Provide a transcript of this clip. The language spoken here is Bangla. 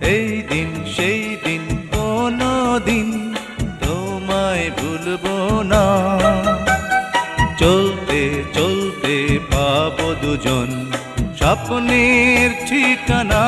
এই দিন, সেই দিন কোনো দিন তোমায় ভুলব না। চলতে চলতে পাবো দুজন, স্বপ্নের ঠিকানা।